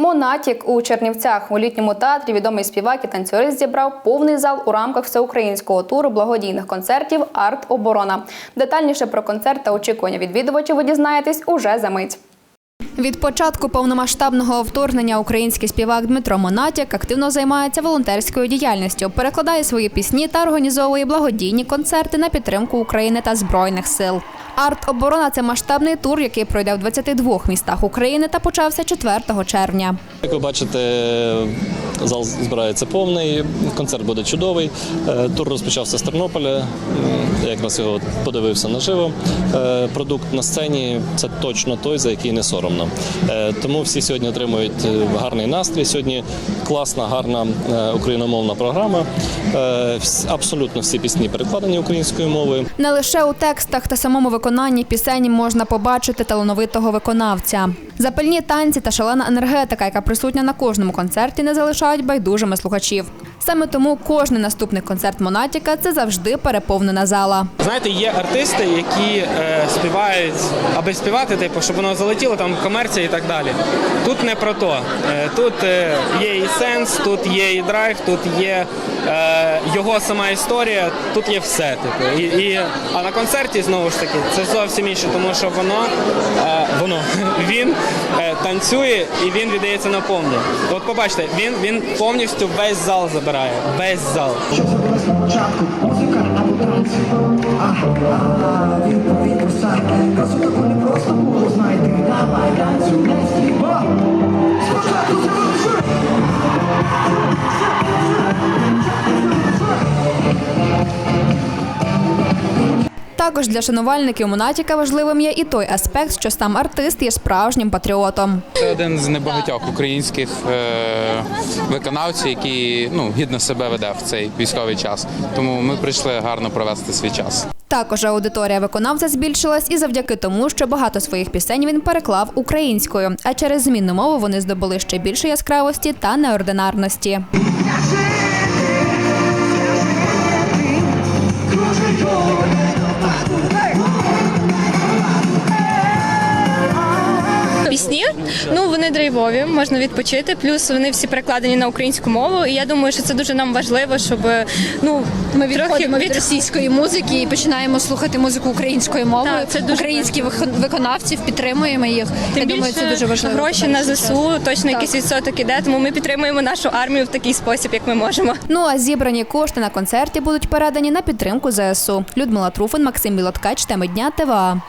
Монатік у Чернівцях у літньому театрі відомий співак і танцюрист зібрав повний зал у рамках всеукраїнського туру благодійних концертів Арт Оборона. Детальніше про концерт та очікування відвідувачів ви дізнаєтесь уже за мить. Від початку повномасштабного вторгнення український співак Дмитро Монатік активно займається волонтерською діяльністю, перекладає свої пісні та організовує благодійні концерти на підтримку України та збройних сил. Арт-оборона це масштабний тур, який пройде в 22 містах України та почався 4 червня. Як ви бачите, зал збирається повний, концерт буде чудовий. Е, Тур розпочався з Тернополя. Якраз його подивився наживо. Е, Продукт на сцені це точно той, за який не соромно. Е, Тому всі сьогодні отримують е, гарний настрій. Сьогодні класна, гарна україномовна програма. Абсолютно всі пісні перекладені українською мовою. Не лише у текстах та самому виконанні пісень можна побачити талановитого виконавця. Запальні танці та шалена енергетика, яка присутня на кожному концерті, не залишають байдужими слухачів. Саме тому кожний наступний концерт Монатіка це завжди переповнена зала. Знаєте, є артисти, які е, співають, аби співати, типу, щоб воно залетіло, там комерція і так далі. Тут не про то. Е, тут е, є і сенс, тут є і драйв, тут є е, його сама історія, тут є все. Типу. І, і, а на концерті знову ж таки це зовсім інше, тому що воно, е, воно він танцює і він віддається на повні. От побачите, він, він повністю весь зал забирає. Весь зал. Що зробили спочатку? Музика або танці? Також для шанувальників Монатіка важливим є і той аспект, що сам артист є справжнім патріотом. Це один з небагатьох українських е, виконавців, який ну гідно себе веде в цей військовий час. Тому ми прийшли гарно провести свій час. Також аудиторія виконавця збільшилась і завдяки тому, що багато своїх пісень він переклав українською, а через змінну мову вони здобули ще більше яскравості та неординарності. Пісні вони драйвові, можна відпочити. Плюс вони всі перекладені на українську мову. І я думаю, що це дуже нам важливо, щоб ну Ми відходимо від від- російської музики і починаємо слухати музику українською мовою. Так, це дуже Українських вих- виконавців підтримуємо їх. Тим Я думаю, це дуже важливо. гроші на ЗСУ, точно Так. якийсь відсоток іде. Тому ми підтримуємо нашу армію в такий спосіб, як ми можемо. Ну а зібрані кошти на концерті будуть передані на підтримку ЗСУ. Людмила Труфин, Максим Білоткач, теми дня ТВА.